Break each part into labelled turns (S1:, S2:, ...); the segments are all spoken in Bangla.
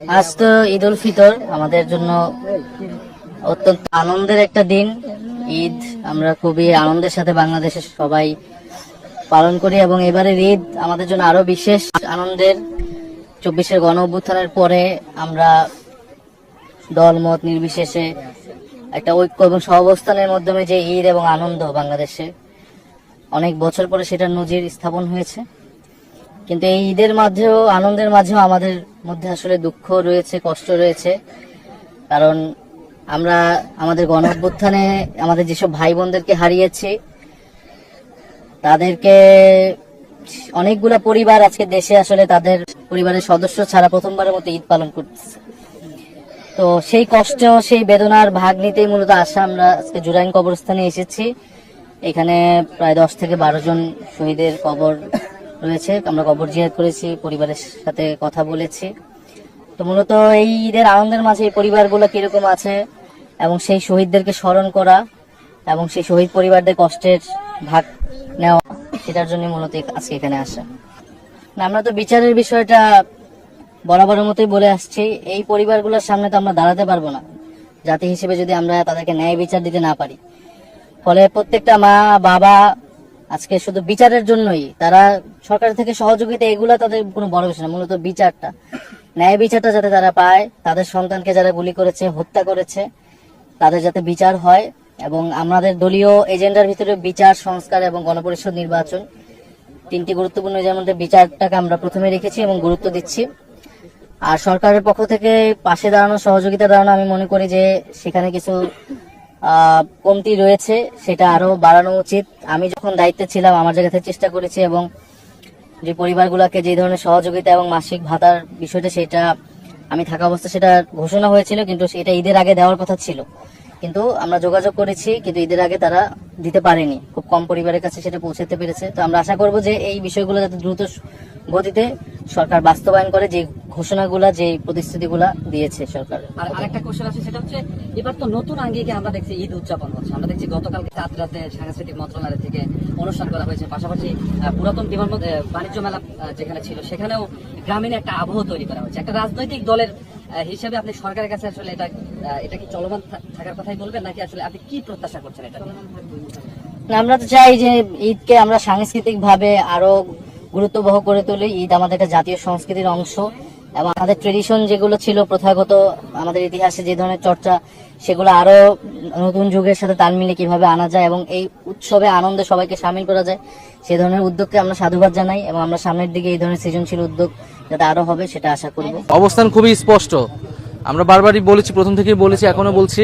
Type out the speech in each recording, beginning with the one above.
S1: আজ তো ঈদ উল ফিতর, আমাদের জন্য অত্যন্ত আনন্দের একটা দিন। ঈদ, আমরা খুবই আনন্দের সাথে বাংলাদেশের সবাই পালন করি এবং এবারের ঈদ আমাদের জন্য আরও বিশেষ আনন্দের। চব্বিশের গণ অভ্যুত্থানের পরে আমরা দলমত নির্বিশেষে একটা ঐক্য এবং সহাবস্থানের মাধ্যমে যে ঈদ এবং আনন্দ বাংলাদেশে, অনেক বছর পরে সেটার নজির স্থাপন হয়েছে। কিন্তু এই ঈদের মাঝেও, আনন্দের মাঝেও আমাদের মধ্যে আসলে দুঃখ রয়েছে, কষ্ট রয়েছে। কারণ আমরা আমাদের গণ অভ্যুত্থানে আমাদের যেসব ভাই বোনদেরকে হারিয়েছি, তাদেরকে অনেকগুলা পরিবার আজকে দেশে আসলে তাদের পরিবারের সদস্য ছাড়া প্রথমবারের মতো ঈদ পালন করতেছে। তো সেই কষ্ট, সেই বেদনার ভাগ নিতেই মূলত আসা আমরা আজকে জুরাইন কবরস্থানে এসেছি। এখানে প্রায় দশ থেকে বারো জন শহীদের কবর রয়েছে আমরা কবর জিয়াদ করেছি পরিবারের সাথে কথা বলেছি। তো মূলত এই ঈদের আনন্দের মাঝে এই পরিবারগুলো কীরকম আছে এবং সেই শহীদদেরকে স্মরণ করা এবং সেই শহীদ পরিবারদের কষ্টের ভাগ নেওয়া সেটার জন্য মূলত আজকে এখানে আসা। না, আমরা তো বিচারের বিষয়টা বরাবরের মতোই বলে আসছি। এই পরিবারগুলোর সামনে তো আমরা দাঁড়াতে পারব না। জাতি হিসেবে যদি আমরা তাদেরকে ন্যায় বিচার দিতে না পারি। ফলে প্রত্যেকটা মা বাবা আজকে শুধু বিচারের জন্যই। তারা সরকার থেকে সহযোগিতা, এগুলা তাদের কোনো বড় বিষয় না, মূলত বিচারটা। ন্যায় বিচারটা যাতে তারা পায়, তাদের সন্তানকে যারা গুলি করেছে, হত্যা করেছে, তাদের যাতে বিচার হয় এবং আমাদের দলীয় এজেন্ডার ভিতরে বিচার, সংস্কার এবং গণপরিষদ নির্বাচন। তিনটি গুরুত্বপূর্ণ এর মধ্যে বিচারটাকে আমরা প্রথমে রেখেছি এবং গুরুত্ব দিচ্ছি। আর সরকারের পক্ষ থেকে পাশে দাঁড়ানো, সহযোগিতা দাঁড়ানো, আমি মনে করি যে সেখানে কিছু কমতি রয়েছে, সেটা আরও বাড়ানো উচিত। আমি যখন দায়িত্বে ছিলাম, আমার জায়গা থেকে চেষ্টা করেছি এবং যে পরিবারগুলোকে যে ধরনের সহযোগিতা এবং মাসিক ভাতার বিষয়টা সেটা আমি থাকা অবস্থা সেটা ঘোষণা হয়েছিল, কিন্তু সেটা ঈদের আগে দেওয়ার কথা ছিল। কিন্তু আমরা যোগাযোগ করেছি, কিন্তু ঈদের আগে তারা দিতে পারেনি। খুব কম পরিবারের কাছে সেটা পৌঁছাতে পেরেছে। তো আমরা আশা করব যে এই বিষয়গুলো যাতে দ্রুত গতিতে সরকার বাস্তবায়ন করে, যে ঘোষণাগুলা যে প্রতিশ্রুতিগুলা দিয়েছে সরকার।
S2: আর আরেকটা কোশ্চেন আছে সেটা হচ্ছে এবার তো নতুন আঙ্গিকে আমরা দেখছি ঈদ উদযাপন হচ্ছে। আমরা দেখছি গতকাল রাত রাতে সাংস্কৃতিক মন্ত্রণালয় থেকে অনুষ্ঠান করা হয়েছে। পাশাপাশি পুরাতন বিমান বাণিজ্য মেলা যেখানে ছিল সেখানেও গ্রামীণ একটা আবহ তৈরি করা হয়েছে। একটা রাজনৈতিক দলের হিসেবে আপনি সরকারের কাছে আসলে এটা এটা কি চলমান থাকার কথাই বলবেন? নাকি আসলে আপনি কি প্রত্যাশা করছেন এটা
S1: আমরা তো চাই যে ঈদকে আমরা সাংস্কৃতিক ভাবে আরও গুরুত্ববহ করে তুলি। ঈদ আমাদের একটা জাতীয় সংস্কৃতির অংশ। এবং আমাদের ট্রেডিশন যেগুলো ছিল প্রথাগত, আমাদের ইতিহাসে যে ধরনের চর্চা, সেগুলো আরও নতুন যুগের সাথে তাল মিলিয়ে কীভাবে আনা যায় এবং এই উৎসবে আনন্দে সবাইকে সামিল করা যায়, সে ধরনের উদ্যোগকে আমরা সাধুবাদ জানাই এবং আমরা সামনের দিকে এই ধরনের সৃজনশীল উদ্যোগ যাতে আরও হবে সেটা আশা করব।
S3: অবস্থান খুবই স্পষ্ট। আমরা বারবারই বলেছি, প্রথম থেকেই বলেছি, এখনও বলছি,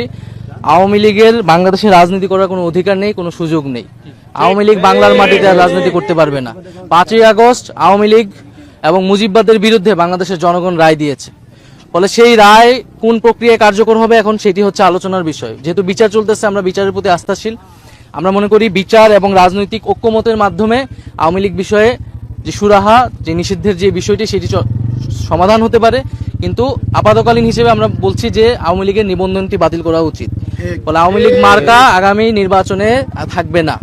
S3: আওয়ামী লীগের বাংলাদেশে রাজনীতি করার কোনো অধিকার নেই, কোনো সুযোগ নেই। আওয়ামী লীগ বাংলার মাটিতে রাজনীতি করতে পারবে না। পাঁচই আগস্ট, আওয়ামী লীগ এবং মুজিববাদের বিরুদ্ধে বাংলাদেশের জনগণ রায় দিয়েছে। ফলে সেই রায় কোন প্রক্রিয়ায় কার্যকর হবে এখন সেটি হচ্ছে আলোচনার বিষয়। যেহেতু বিচার চলতেছে, আমরা বিচারের প্রতি আস্থাশীল। আমরা মনে করি বিচার এবং রাজনৈতিক ঐক্যমতের মাধ্যমে আওয়ামী লীগ বিষয়ে যে সুরাহা, যে নিষিদ্ধের যে বিষয়টি, সেটি সমাধান হতে পারে। কিন্তু আপাতকালীন হিসেবে আমরা বলছি যে আওয়ামী লীগের নিবন্ধনটি বাতিল করা উচিত। ফলে আওয়ামী লীগ মার্কা আগামী নির্বাচনে থাকবে না।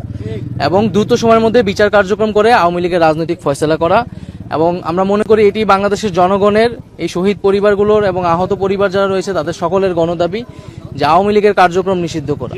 S3: এবং দ্রুত সময়ের মধ্যে বিচার কার্যক্রম করে আওয়ামী লীগের রাজনৈতিক ফয়সলা করা এবং আমরা মনে করি এটি বাংলাদেশের জনগণের, এই শহীদ পরিবারগুলোর এবং আহত পরিবার যারা রয়েছে তাদের সকলের গণদাবি, যে আওয়ামী লীগের কার্যক্রম নিষিদ্ধ করা।